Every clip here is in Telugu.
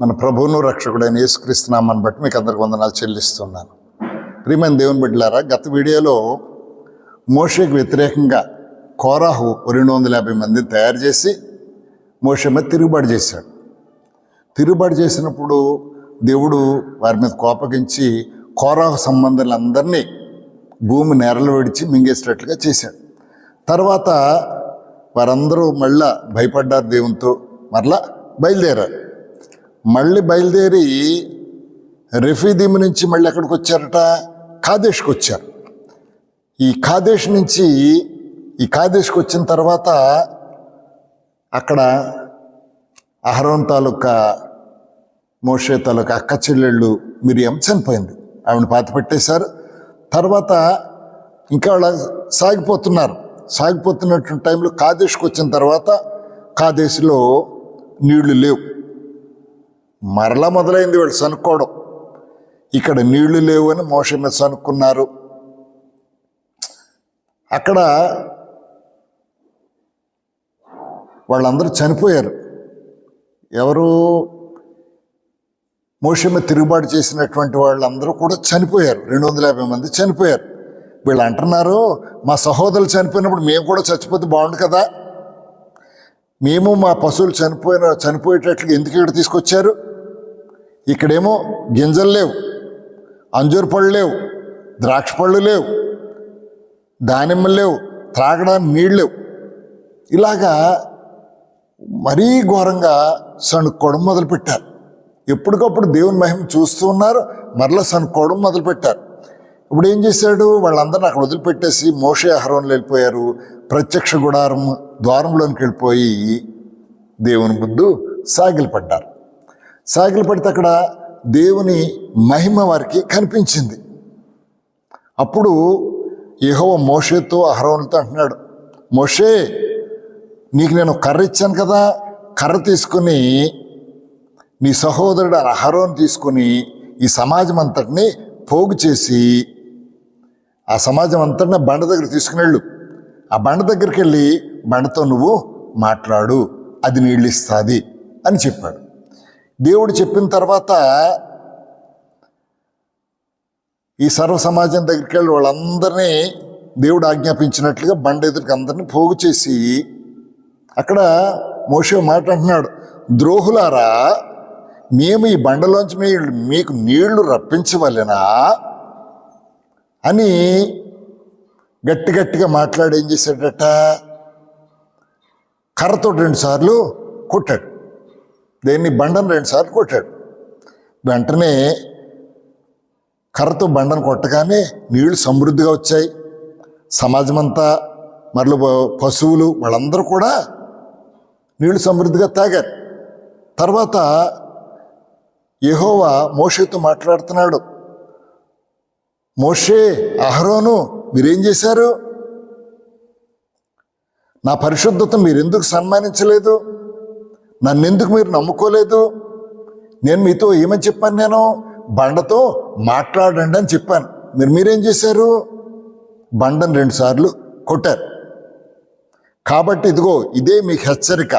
మన ప్రభువును రక్షకుడైన యేసుక్రీస్తున్నామని బట్టి మీకు అందరికి వందనాలు చెల్లిస్తున్నాను. ప్రియమైన దేవుని బిడ్డలారా గత వీడియోలో మోషకు వ్యతిరేకంగా కోరాహు రెండు వందల యాభై మందిని తయారు చేసి మోష మీద తిరుగుబాటు చేశాడు. తిరుగుబాటు చేసినప్పుడు దేవుడు వారి మీద కోపగించి కోరాహు సంబంధాలందరినీ భూమి నేరలు విడిచి మింగేసేటట్లుగా చేశాడు. తర్వాత వారందరూ మళ్ళా భయపడ్డారు దేవునితో మరలా బయలుదేరారు. మళ్ళీ బయలుదేరి రెఫీదీమ్ నుంచి మళ్ళీ ఎక్కడికి వచ్చారట? కాదేశ్కి వచ్చారు. ఈ కాదేశ్ నుంచి ఈ కాదేశ్కి వచ్చిన తర్వాత అక్కడ అహరోన్ తాలూకా మోషే తాలూకా అక్క చెల్లెళ్ళు మిరియం చనిపోయింది. ఆవిడ పాత పెట్టేశారు. తర్వాత ఇంకా వాళ్ళ సాగిపోతున్నారు. సాగిపోతున్నటువంటి టైంలో కాదేశ్కి వచ్చిన తర్వాత కాదేశ్లో నీళ్ళు లేవు. మరలా మొదలైంది వీళ్ళు సనుక్కోవడం. ఇక్కడ నీళ్ళు లేవు అని మోష మీద సనుక్కున్నారు. అక్కడ వాళ్ళందరూ చనిపోయారు. ఎవరు? మోషమ్మ తిరుగుబాటు చేసినటువంటి వాళ్ళందరూ కూడా చనిపోయారు. రెండు వందల యాభై మంది చనిపోయారు. వీళ్ళు అంటున్నారు మా సహోదరులు చనిపోయినప్పుడు మేము కూడా చచ్చిపోతే బాగుండు కదా? మేము మా పశువులు చనిపోయిన చనిపోయేటట్లు ఎందుకు ఇక్కడ తీసుకొచ్చారు? ఇక్కడేమో గింజలు లేవు అంజూరు పళ్ళు లేవు ద్రాక్ష పళ్ళు లేవు దానిమ్మలు లేవు త్రాగడానికి నీళ్ళు లేవు. ఇలాగా మరీ ఘోరంగా సణుక్కోవడం మొదలుపెట్టారు. ఎప్పటికప్పుడు దేవుని మహిమ చూస్తూ ఉన్నారు మరలా సణుక్కోవడం మొదలుపెట్టారు. ఇప్పుడు ఏం చేశాడు? వాళ్ళందరిని అక్కడ వదిలిపెట్టేసి మోషే ఆహారంలో వెళ్ళిపోయారు ప్రత్యక్ష గుడారం ద్వారంలోనికి వెళ్ళిపోయి దేవుని ముందు సాగిలపడ్డారు. సాగిలు పడితే అక్కడ దేవుని మహిమ వారికి కనిపించింది. అప్పుడు యెహోవ మోషేతో అహరోన్తో అంటున్నాడు మోషే నీకు నేను కర్ర ఇచ్చాను కదా కర్ర తీసుకుని నీ సహోదరుడు అహరోన్ తీసుకుని ఈ సమాజం అంతటిని పోగు చేసి ఆ సమాజం అంతటిని బండ దగ్గర తీసుకుని వెళ్ళు. ఆ బండ దగ్గరికి వెళ్ళి బండతో నువ్వు మాట్లాడు అది నీళ్ళు ఇస్తుంది అని చెప్పాడు. దేవుడు చెప్పిన తర్వాత ఈ సర్వ సమాజం దగ్గరికి వెళ్ళి వాళ్ళందరినీ దేవుడు ఆజ్ఞాపించినట్లుగా బండ ఎదురుకి అందరినీ పోగు చేసి అక్కడ మోషే మాట అంటున్నాడు ద్రోహులారా మేము ఈ బండలోంచి మీ మీకు నీళ్ళు రప్పించవలెనా? అని గట్టి గట్టిగా మాట్లాడి ఏం చేశాడట? కర్రతో రెండుసార్లు కొట్టాడు. దేన్ని బండను రెండుసార్లు కొట్టాడు. వెంటనే కర్రతో బండను కొట్టగానే నీళ్ళు సమృద్ధిగా వచ్చాయి. సమాజం అంతా మరలు పశువులు వాళ్ళందరూ కూడా నీళ్ళు సమృద్ధిగా తాగారు. తర్వాత యహోవా మోషేతో మాట్లాడుతున్నాడు. మోషే అహరోను మీరేం చేశారు? నా పరిశుద్ధత మీరు ఎందుకు సన్మానించలేదు? నన్నెందుకు మీరు నమ్ముకోలేదు? నేను మీతో ఏమని చెప్పాను నేను? బండతో మాట్లాడండి అని చెప్పాను. మీరు మీరేం చేశారు? బండను రెండుసార్లు కొట్టారు. కాబట్టి ఇదిగో ఇదే మీకు హెచ్చరిక.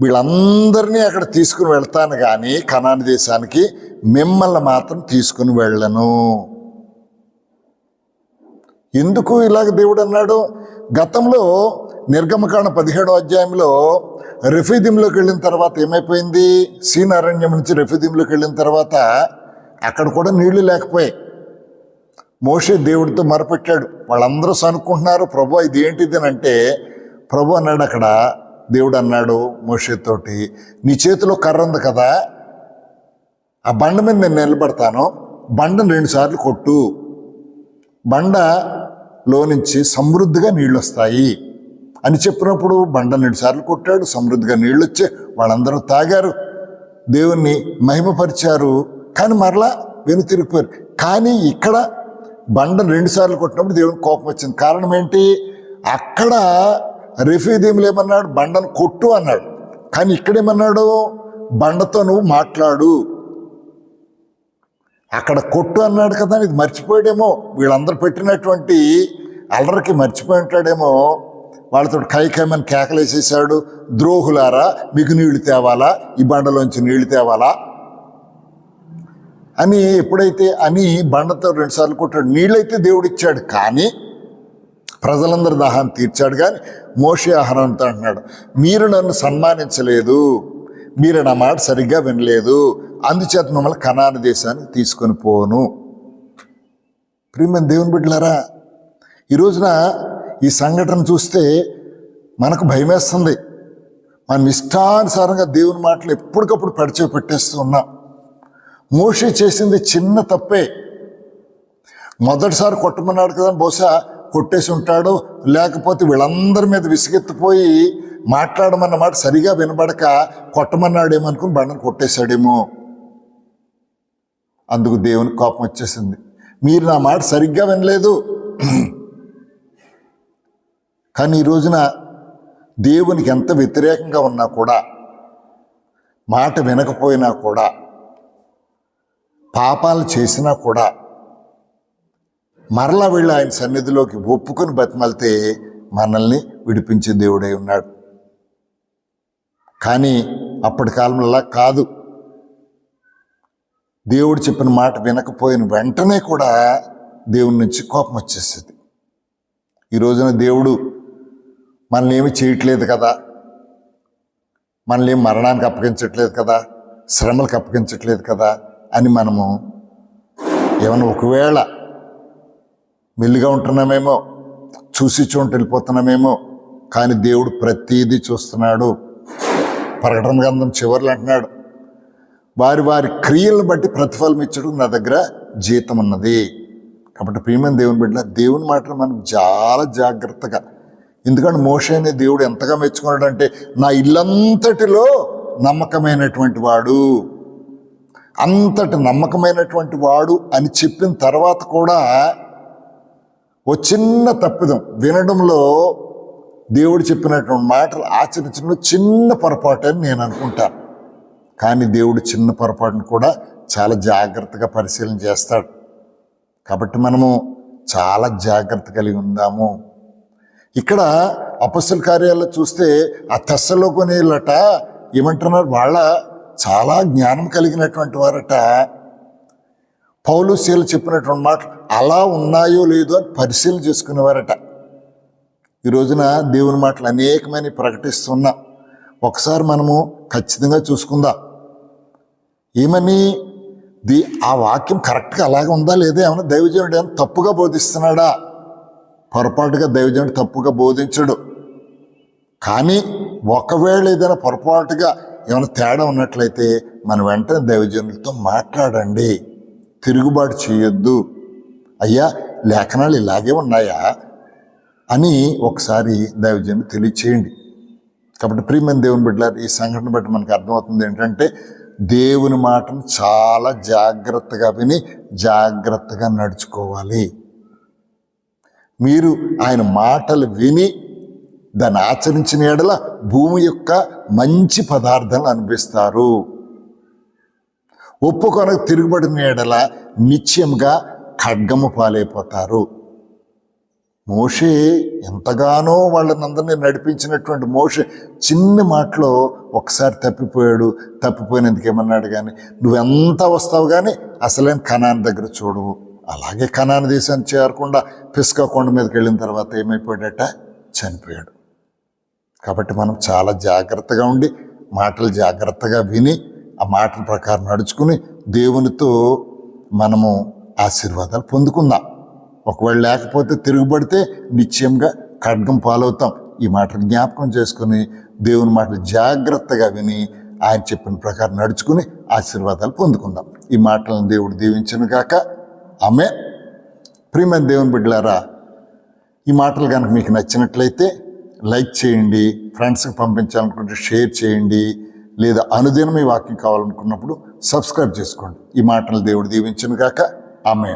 వీళ్ళందరినీ అక్కడ తీసుకుని వెళ్తాను కానీ కనాని దేశానికి మిమ్మల్ని మాత్రం తీసుకుని వెళ్ళను. ఎందుకు ఇలాగ దేవుడు అన్నాడు? గతంలో నిర్గమకాండ పదిహేడో అధ్యాయంలో రెఫీదింలోకి వెళ్ళిన తర్వాత ఏమైపోయింది? సీనారణ్యం నుంచి రెఫీదింలోకి వెళ్ళిన తర్వాత అక్కడ కూడా నీళ్ళు లేకపోయాయి. మోషే దేవుడితో మరపెట్టాడు. వాళ్ళందరూ అనుకుంటున్నారు ప్రభు ఇది ఏంటిది? అని అంటే ప్రభు అన్నాడు అక్కడ దేవుడు అన్నాడు మోషేతోటి నీ చేతిలో కర్ర ఉంది కదా ఆ బండ మీద నేను నిలబడతాను బండను రెండుసార్లు కొట్టు. బండలో నుంచి సమృద్ధిగా నీళ్ళు వస్తాయి. అని చెప్పినప్పుడు బండ రెండుసార్లు కొట్టాడు సమృద్ధిగా నీళ్ళు వచ్చే వాళ్ళందరూ తాగారు. దేవుణ్ణి మహిమపరిచారు. కానీ మరలా వెను తిరిగిపోయారు. కానీ ఇక్కడ బండ రెండుసార్లు కొట్టినప్పుడు దేవుని కోపం వచ్చింది. కారణం ఏంటి? అక్కడ రెఫీదీములు ఏమన్నాడు? బండను కొట్టు అన్నాడు. కానీ ఇక్కడేమన్నాడు? బండతో నువ్వు మాట్లాడు. అక్కడ కొట్టు అన్నాడు కదా ఇది మర్చిపోయాడేమో. వీళ్ళందరూ పెట్టినటువంటి అల్లరికి మర్చిపోయి ఉంటాడేమో. వాళ్ళతో కైకమని కేకలేసేసాడు ద్రోహులారా మీకు నీళ్ళు తేవాలా? ఈ బండలోంచి నీళ్ళు తేవాలా? అని ఎప్పుడైతే అని బండతో రెండుసార్లు కొట్టాడు నీళ్ళైతే దేవుడు ఇచ్చాడు కానీ ప్రజలందరి దాహాన్ని తీర్చాడు కానీ మోషే ఆహారంతో అంటున్నాడు మీరు నన్ను సన్మానించలేదు. మీరు నా మాట సరిగ్గా వినలేదు. అందుచేత మిమ్మల్ని కనాన దేశాన్ని తీసుకొని పోను. ప్రియమైన దేవుని బిడ్డలారా ఈ రోజున ఈ సంఘటన చూస్తే మనకు భయమేస్తుంది. మనం ఇష్టానుసారంగా దేవుని మాటలు ఎప్పటికప్పుడు పెడిచే పెట్టేస్తూ ఉన్నాం. మోషే చేసింది చిన్న తప్పే. మొదటిసారి కొట్టమన్నాడు కదా బహుశా కొట్టేసి ఉంటాడు లేకపోతే వీళ్ళందరి మీద విసిగెత్తిపోయి మాట్లాడమన్న మాట సరిగా వినబడక కొట్టమన్నాడేమో అనుకుని బండను కొట్టేశాడేమో. అందుకు దేవుని కోపం వచ్చేసింది. మీరు నా మాట సరిగ్గా వినలేదు. కానీ ఈ రోజున దేవునికి ఎంత వ్యతిరేకంగా ఉన్నా కూడా మాట వినకపోయినా కూడా పాపాలు చేసినా కూడా మరలా వెళ్ళి ఆయన సన్నిధిలోకి ఒప్పుకొని బతిమలితే మనల్ని విడిపించే దేవుడై ఉన్నాడు. కానీ అప్పటి కాలంలో కాదు. దేవుడు చెప్పిన మాట వినకపోయిన వెంటనే కూడా దేవుడి నుంచి కోపం వచ్చేసేది. ఈ రోజున దేవుడు మనల్ని ఏమి చేయట్లేదు కదా. మనల్ని ఏం మరణానికి అప్పగించట్లేదు కదా. శ్రమలకు అప్పగించట్లేదు కదా అని మనము ఏమైనా ఒకవేళ మెల్లిగా ఉంటున్నామేమో చూసి చూడ వెళ్ళిపోతున్నామేమో కానీ దేవుడు ప్రతీది చూస్తున్నాడు. ప్రకటన గ్రంథం చివరిలో అంటున్నాడు వారి వారి క్రియలను బట్టి ప్రతిఫలం ఇచ్చడం నా దగ్గర జీతం ఉన్నది కాబట్టి ప్రియమైన దేవుని బిడ్డ దేవుని మాటలు మనం చాలా జాగ్రత్తగా ఎందుకంటే మోషే అనే దేవుడు ఎంతగా మెచ్చుకున్నాడంటే నా ఇల్లంతటిలో నమ్మకమైనటువంటి వాడు. అంతటి నమ్మకమైనటువంటి వాడు అని చెప్పిన తర్వాత కూడా ఓ చిన్న తప్పిదం వినడంలో దేవుడు చెప్పినటువంటి మాటలు ఆచరించడంలో చిన్న పొరపాటు అని నేను అనుకుంటాను కానీ దేవుడు చిన్న పొరపాటును కూడా చాలా జాగ్రత్తగా పరిశీలన చేస్తాడు. కాబట్టి మనము చాలా జాగ్రత్త కలిగి ఉందాము. ఇక్కడ అపస్సుల కార్యాలు చూస్తే ఆ తెస్సలో కొనేళ్ళట ఏమంటున్నారు? వాళ్ళ చాలా జ్ఞానం కలిగినటువంటి వారట. పౌలు శీలు చెప్పినటువంటి మాటలు అలా ఉన్నాయో లేదో అని పరిశీలన చేసుకునేవారట. ఈ రోజున దేవుని మాటలు అనేకమైన ప్రకటిస్తున్నాం ఒకసారి మనము ఖచ్చితంగా చూసుకుందాం. ఏమని? ది ఆ వాక్యం కరెక్ట్గా అలాగే ఉందా లేదా? ఏమైనా దైవజనుడు ఏమైనా తప్పుగా బోధిస్తున్నాడా? పొరపాటుగా దైవజనుడు తప్పుగా బోధించడు. కానీ ఒకవేళ ఏదైనా పొరపాటుగా ఏమైనా తేడా ఉన్నట్లయితే మన వెంటనే దైవజనులతో మాట్లాడండి. తిరుగుబాటు చేయొద్దు. అయ్యా లేఖనాలు ఇలాగే ఉన్నాయా? అని ఒకసారి దైవజనులు తెలియచేయండి. కాబట్టి ప్రియమైన దేవుని బిడ్డలారు ఈ సంఘటన బట్టి మనకు అర్థమవుతుంది ఏంటంటే దేవుని మాటను చాలా జాగ్రత్తగా విని జాగ్రత్తగా నడుచుకోవాలి. మీరు ఆయన మాటలు విని దాన్ని ఆచరించిన ఎడల భూమి యొక్క మంచి పదార్థాలు అనిపిస్తారు. ఒప్పుకొనకు తిరుగుబడిన ఎడల నిత్యంగా ఖడ్గము పాలైపోతారు. మోషే ఎంతగానో వాళ్ళని అందరినీ నడిపించినటువంటి మోషే చిన్న మాటలో ఒకసారి తప్పిపోయాడు. తప్పిపోయినందుకు ఏమన్నాడు కానీ నువ్వెంత వస్తావు కానీ అసలేం కణాన్ని దగ్గర చూడవు. అలాగే కనాన దేశాన్ని చేరకుండా పిస్కా కొండ మీదకి వెళ్ళిన తర్వాత ఏమైపోయాడట? చనిపోయాడు. కాబట్టి మనం చాలా జాగ్రత్తగా ఉండి మాటలు జాగ్రత్తగా విని ఆ మాటల ప్రకారం నడుచుకుని దేవునితో మనము ఆశీర్వాదాలు పొందుకుందాం. ఒకవేళ లేకపోతే తిరుగుబడితే నిశ్చయంగా ఖడ్గం పాలవుతాం. ఈ మాటలు జ్ఞాపకం చేసుకుని దేవుని మాటలు జాగ్రత్తగా విని ఆయన చెప్పిన ప్రకారం నడుచుకుని ఆశీర్వాదాలు పొందుకుందాం. ఈ మాటలను దేవుడు దీవించను గాక. ఆమె. ప్రియమైన దేవుని బిడ్డలారా ఈ మాటలు కనుక మీకు నచ్చినట్లయితే లైక్ చేయండి ఫ్రెండ్స్కి పంపించాలనుకుంటే షేర్ చేయండి లేదా అనుదినం ఈ వాక్యం కావాలనుకున్నప్పుడు సబ్స్క్రైబ్ చేసుకోండి. ఈ మాటలు దేవుడు దీవించను కాక ఆమె